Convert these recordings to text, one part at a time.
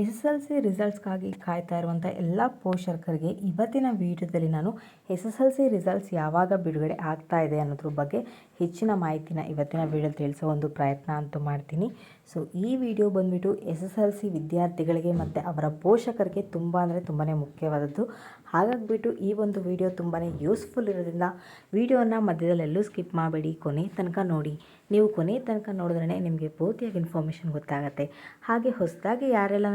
S S L C ರಿಸಲ್ಟ್ಸ್ಗಾಗಿ ಕಾಯ್ತಾ ಇರುವಂಥ ಎಲ್ಲ ಪೋಷಕರಿಗೆ ಇವತ್ತಿನ ವಿಡಿಯೋದಲ್ಲಿ ನಾನು S S L C results ಯಾವಾಗ ಬಿಡುಗಡೆ ಆಗ್ತಾ ಇದೆ ಅನ್ನೋದ್ರ ಬಗ್ಗೆ ಹೆಚ್ಚಿನ ಮಾಹಿತಿನ ಇವತ್ತಿನ ವಿಡಿಯೋದಲ್ಲಿ ತಿಳಿಸೋ ಒಂದು ಪ್ರಯತ್ನ ಅಂತೂ ಮಾಡ್ತೀನಿ. ಸೊ ಈ ವಿಡಿಯೋ ಬಂದುಬಿಟ್ಟು ಎಸ್ ಎಸ್ ಎಲ್ ಸಿ ವಿದ್ಯಾರ್ಥಿಗಳಿಗೆ ಮತ್ತು ಅವರ ಪೋಷಕರಿಗೆ ತುಂಬ ಅಂದರೆ ತುಂಬಾ ಮುಖ್ಯವಾದದ್ದು. ಹಾಗಾಗಿಬಿಟ್ಟು ಈ ಒಂದು ವಿಡಿಯೋ ತುಂಬಾ ಯೂಸ್ಫುಲ್ ಇರೋದ್ರಿಂದ ವಿಡಿಯೋನ ಮಧ್ಯದಲ್ಲೆಲ್ಲೂ ಸ್ಕಿಪ್ ಮಾಡಬೇಡಿ. ಕೊನೆ ತನಕ ನೋಡಿ. ನೀವು ಕೊನೆ ತನಕ ನೋಡಿದ್ರೆ ನಿಮಗೆ ಪೂರ್ತಿಯಾಗಿ ಇನ್ಫಾರ್ಮೇಷನ್ ಗೊತ್ತಾಗುತ್ತೆ. ಹಾಗೆ ಹೊಸದಾಗಿ ಯಾರೆಲ್ಲ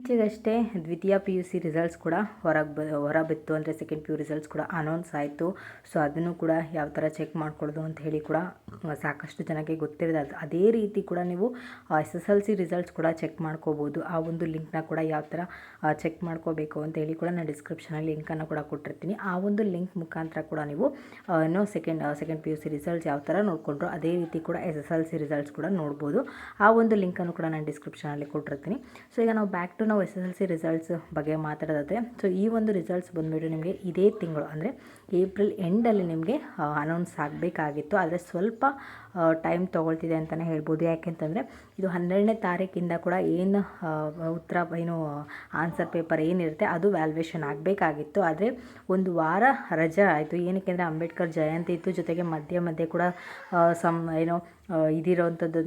ಈಚೆಗಷ್ಟೇ ದ್ವಿತೀಯ ಪಿ ಯು ಸಿ ರಿಸಲ್ಟ್ಸ್ ಕೂಡ ಹೊರಗೆ ಬ ಹೊರ ಬಿತ್ತು ಅಂದರೆ ಸೆಕೆಂಡ್ ಪಿ ಯು ರಿಸಲ್ಟ್ಸ್ ಕೂಡ ಅನೌನ್ಸ್ ಆಯಿತು. ಸೊ ಅದನ್ನು ಕೂಡ ಯಾವ ಥರ ಚೆಕ್ ಮಾಡ್ಕೊಳ್ಳೋದು ಅಂತ ಹೇಳಿ ಕೂಡ ಸಾಕಷ್ಟು ಜನಕ್ಕೆ ಗೊತ್ತಿರೋದು ಅದು ರೀತಿ ಕೂಡ ನೀವು S S L C results ಕೂಡ ಚೆಕ್ ಮಾಡ್ಕೋಬೋದು. ಆ ಒಂದು ಲಿಂಕ್ನ ಕೂಡ ಯಾವ ಥರ ಚೆಕ್ ಮಾಡ್ಕೋಬೇಕು ಅಂತ ಹೇಳಿ ಕೂಡ ನಾನು ಡಿಸ್ಕ್ರಿಪ್ಷನಲ್ಲಿ ಲಿಂಕನ್ನು ಕೂಡ ಕೊಟ್ಟಿರ್ತೀನಿ. ಆ ಒಂದು ಲಿಂಕ್ ಮುಖಾಂತರ ಕೂಡ ನೀವು ಏನೋ second second P U C results ಯಾವ ಥರ ನೋಡಿಕೊಂಡ್ರು ಅದೇ ರೀತಿ ಕೂಡ S S L C results ಕೂಡ ನೋಡ್ಬೋದು. ಆ ಒಂದು ಲಿಂಕನ್ನು ಕೂಡ ನಾನು ಡಿಸ್ಕ್ರಿಪ್ಷನಲ್ಲಿ ಕೊಟ್ಟಿರ್ತೀನಿ. ಸೊ ಈಗ ನಾವು ಬ್ಯಾಕ್ ಟು ನಾವು S S L C results ಬಗ್ಗೆ ಮಾತಾಡೋದಾದರೆ ಸೊ ಈ ಒಂದು ರಿಸಲ್ಟ್ಸ್ ಬಂದುಬಿಟ್ಟು ನಿಮಗೆ ಇದೇ ತಿಂಗಳು, ಅಂದರೆ ಏಪ್ರಿಲ್ ಎಂಡಲ್ಲಿ ನಿಮಗೆ ಅನೌನ್ಸ್ ಆಗಬೇಕಾಗಿತ್ತು. ಆದರೆ ಸ್ವಲ್ಪ ಟೈಮ್ ತೊಗೊಳ್ತಿದೆ ಅಂತಲೇ ಹೇಳ್ಬೋದು. ಯಾಕೆಂತಂದರೆ ಇದು ಹನ್ನೆರಡನೇ ತಾರೀಕಿಂದ ಕೂಡ ಏನು ಉತ್ತರ, ಏನು ಆನ್ಸರ್ ಪೇಪರ್ ಏನಿರುತ್ತೆ, ಅದು ವ್ಯಾಲ್ಯೂಯೇಷನ್ ಆಗಬೇಕಾಗಿತ್ತು. ಆದರೆ ಒಂದು ವಾರ ರಜೆ ಆಯಿತು. ಏನಕ್ಕೆ ಅಂದರೆ ಅಂಬೇಡ್ಕರ್ ಜಯಂತಿ ಇತ್ತು. ಜೊತೆಗೆ ಮಧ್ಯೆ ಮಧ್ಯೆ ಕೂಡ ಸಮ್, ಏನೋ ಇದಿರೋವಂಥದ್ದು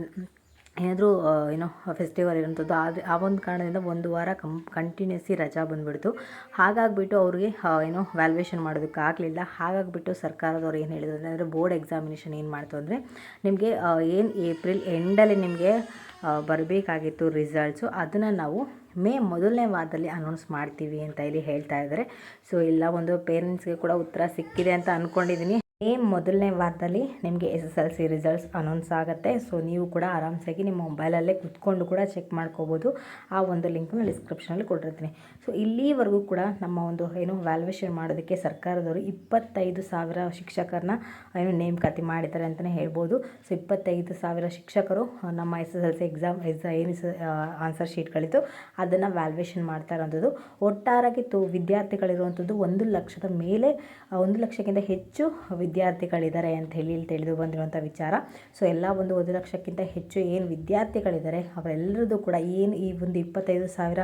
ಏನಾದರೂ ಏನೋ ಫೆಸ್ಟಿವಲ್ ಇರೋಂಥದ್ದು ಆದರೆ ಆ ಒಂದು ಕಾರಣದಿಂದ ಒಂದು ವಾರ ಕಂ ಕಂಟಿನ್ಯೂಸಿ ರಜಾ ಬಂದುಬಿಡ್ತು. ಹಾಗಾಗಿಬಿಟ್ಟು ಅವ್ರಿಗೆ ಏನೋ ವ್ಯಾಲ್ಯೂಯೇಷನ್ ಮಾಡೋದಕ್ಕಾಗಲಿಲ್ಲ ಹಾಗಾಗಿಬಿಟ್ಟು ಸರ್ಕಾರದವ್ರು ಏನು ಹೇಳಿದ್ರು ಅಂದರೆ ಬೋರ್ಡ್ ಎಕ್ಸಾಮಿನೇಷನ್ ಏನು ಮಾಡ್ತು ಅಂದರೆ, ನಿಮಗೆ ಏನು ಏಪ್ರಿಲ್ ಎಂಡಲ್ಲಿ ನಿಮಗೆ ಬರಬೇಕಾಗಿತ್ತು ರಿಸಲ್ಟ್ಸು ಅದನ್ನು ನಾವು ಮೇ ಮೊದಲನೇ ವಾರದಲ್ಲಿ ಅನೌನ್ಸ್ ಮಾಡ್ತೀವಿ ಅಂತ ಇಲ್ಲಿ ಹೇಳ್ತಾ ಇದ್ದಾರೆ. ಸೊ ಎಲ್ಲ ಒಂದು ಪೇರೆಂಟ್ಸ್ಗೆ ಕೂಡ ಉತ್ತರ ಸಿಕ್ಕಿದೆ ಅಂತ ಅಂದ್ಕೊಂಡಿದ್ದೀನಿ ಮೇ ಮೊದಲನೇ ವಾರದಲ್ಲಿ ನಿಮಗೆ S S L C results announce ಆಗುತ್ತೆ. ಸೊ ನೀವು ಕೂಡ ಆರಾಮ್ಸಾಗಿ ನಿಮ್ಮ ಮೊಬೈಲಲ್ಲೇ ಕುತ್ಕೊಂಡು ಕೂಡ ಚೆಕ್ ಮಾಡ್ಕೋಬೋದು. ಆ ಒಂದು ಲಿಂಕ್ನ ಡಿಸ್ಕ್ರಿಪ್ಷನಲ್ಲಿ ಕೊಟ್ಟಿರ್ತೀನಿ. ಸೊ ಇಲ್ಲಿವರೆಗೂ ಕೂಡ ನಮ್ಮ ಒಂದು ಏನು ವ್ಯಾಲ್ಯೂಯೇಷನ್ ಮಾಡೋದಕ್ಕೆ ಸರ್ಕಾರದವರು ಇಪ್ಪತ್ತೈದು ಸಾವಿರ ಶಿಕ್ಷಕರನ್ನ ಏನು ನೇಮಕಾತಿ ಮಾಡಿದ್ದಾರೆ ಅಂತಲೇ ಹೇಳ್ಬೋದು. ಸೊ ಇಪ್ಪತ್ತೈದು ಸಾವಿರ ಶಿಕ್ಷಕರು ನಮ್ಮ S S L C exams ಏನು ಆನ್ಸರ್ ಶೀಟ್ಗಳಿತ್ತು ಅದನ್ನು ವ್ಯಾಲ್ಯೂಯೇಷನ್ ಮಾಡ್ತಾ ಇರೋಂಥದ್ದು. ಒಟ್ಟಾರಾಗಿ ತು, ವಿದ್ಯಾರ್ಥಿಗಳಿರುವಂಥದ್ದು ಒಂದು ಲಕ್ಷದ ಮೇಲೆ ಒಂದು ಲಕ್ಷಕ್ಕಿಂತ ಹೆಚ್ಚು ವಿದ್ಯಾರ್ಥಿಗಳಿದ್ದಾರೆ ಅಂತ ಹೇಳಿ ಇಲ್ಲಿ ತಿಳಿದು ಬಂದಿರುವಂಥ ವಿಚಾರ. ಸೊ ಎಲ್ಲ ಒಂದು ಒಂದು ಲಕ್ಷಕ್ಕಿಂತ ಹೆಚ್ಚು ಏನು ವಿದ್ಯಾರ್ಥಿಗಳಿದ್ದಾರೆ, ಅವರೆಲ್ಲರದ್ದು ಕೂಡ ಏನು ಈ ಒಂದು ಇಪ್ಪತ್ತೈದು ಸಾವಿರ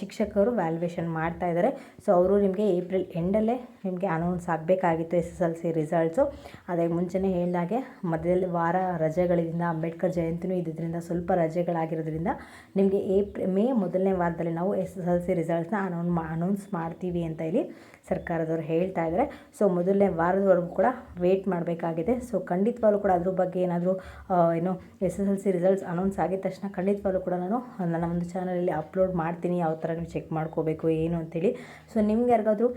ಶಿಕ್ಷಕರು ವ್ಯಾಲ್ಯೂಯೇಷನ್ ಮಾಡ್ತಾ ಇದ್ದಾರೆ. ಸೊ ಅವರು ನಿಮಗೆ ಏಪ್ರಿಲ್ ಎಂಡಲ್ಲೇ ನಿಮಗೆ ಅನೌನ್ಸ್ ಆಗಬೇಕಾಗಿತ್ತು S S L C results ಅದಕ್ಕೆ ಮುಂಚೆನೇ ಹೇಳಿದಾಗೆ ಮಧ್ಯದಲ್ಲಿ ವಾರ ರಜೆಗಳಿಂದ, ಅಂಬೇಡ್ಕರ್ ಜಯಂತಿನೂ ಇದ್ದಿದ್ದರಿಂದ ಸ್ವಲ್ಪ ರಜೆಗಳಾಗಿರೋದ್ರಿಂದ ನಿಮಗೆ ಏಪ್ರಿ ಮೇ ಮೊದಲನೇ ವಾರದಲ್ಲಿ ನಾವು ಎಸ್ ಎಸ್ ಎಲ್ ಸಿ ರಿಸಲ್ಟ್ಸ್ನ ಅನೌನ್ ಅನೌನ್ಸ್ ಮಾಡ್ತೀವಿ ಅಂತ ಇಲ್ಲಿ ಸರ್ಕಾರದವರು ಹೇಳ್ತಾ ಇದ್ದಾರೆ. ಸೊ ಮೊದಲನೇ ವಾರದವರೆಗೂ ಕೂಡ ವೇಟ್ ಮಾಡಬೇಕಾಗಿದೆ. ಸೊ ಖಂಡಿತವಾಗ್ಲೂ ಕೂಡ ಅದ್ರ ಬಗ್ಗೆ ಏನಾದರೂ ಏನು S S L C results announce ಆಗಿದ ತಕ್ಷಣ ಖಂಡಿತವಾಗ್ಲೂ ಕೂಡ ನಾನು ನನ್ನ ಒಂದು ಚಾನಲಲ್ಲಿ ಅಪ್ಲೋಡ್ ಮಾಡ್ತೀನಿ. ಯಾವ ಥರ ನೀವು ಚೆಕ್ ಮಾಡ್ಕೋಬೇಕು, ಏನು ಅಂತೇಳಿ. ಸೊ ನಿಮ್ಗೆ ಯಾರಿಗಾದ್ರೂ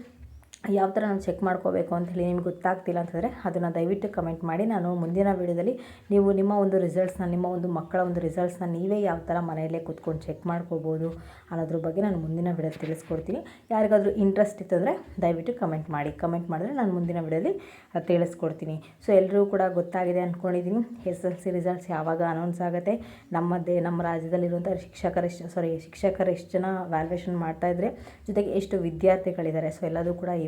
ಯಾವ ಥರ ನಾನು ಚೆಕ್ ಮಾಡ್ಕೋಬೇಕು ಅಂತ ಹೇಳಿ ನಿಮ್ಗೆ ಗೊತ್ತಾಗ್ತಿಲ್ಲ ಅಂತಂದರೆ ಅದನ್ನು ದಯವಿಟ್ಟು ಕಮೆಂಟ್ ಮಾಡಿ. ನಾನು ಮುಂದಿನ ವೀಡಿಯೋದಲ್ಲಿ ನೀವು ನಿಮ್ಮ ಒಂದು ರಿಸಲ್ಟ್ಸ್ನ, ನಿಮ್ಮ ಒಂದು ಮಕ್ಕಳ ಒಂದು ರಿಸಲ್ಟ್ಸ್ನ ನೀವೇ ಯಾವ ಥರ ಮನೆಯಲ್ಲೇ ಕೂತ್ಕೊಂಡು ಚೆಕ್ ಮಾಡ್ಕೋಬೋದು ಅನ್ನೋದ್ರ ಬಗ್ಗೆ ನಾನು ಮುಂದಿನ ವಿಡಿಯೋ ತಿಳಿಸ್ಕೊಡ್ತೀನಿ. ಯಾರಿಗಾದರೂ ಇಂಟ್ರೆಸ್ಟ್ ಇತ್ತಂದರೆ ದಯವಿಟ್ಟು ಕಮೆಂಟ್ ಮಾಡಿ. ಕಮೆಂಟ್ ಮಾಡಿದ್ರೆ ನಾನು ಮುಂದಿನ ವಿಡಿಯೋದಲ್ಲಿ ತಿಳಿಸ್ಕೊಡ್ತೀನಿ. ಸೊ ಎಲ್ಲರೂ ಕೂಡ ಗೊತ್ತಾಗಿದೆ ಅಂದ್ಕೊಂಡಿದ್ದೀನಿ. ಎಸ್ ಎಲ್ ಸಿ ರಿಸಲ್ಟ್ಸ್ ಯಾವಾಗ ಅನೌನ್ಸ್ ಆಗುತ್ತೆ? ನಮ್ಮದೇ, ನಮ್ಮ ರಾಜ್ಯದಲ್ಲಿರುವಂಥ ಶಿಕ್ಷಕರು ಸಾರಿ ಶಿಕ್ಷಕರು ಎಷ್ಟು ಜನ ವ್ಯಾಲ್ಯೂಯೇಷನ್ ಮಾಡ್ತಾಯಿದ್ರೆ ಜೊತೆಗೆ ಎಷ್ಟು ವಿದ್ಯಾರ್ಥಿಗಳಿದ್ದಾರೆ? ಸೊ ಎಲ್ಲದೂ ಕೂಡ ಈ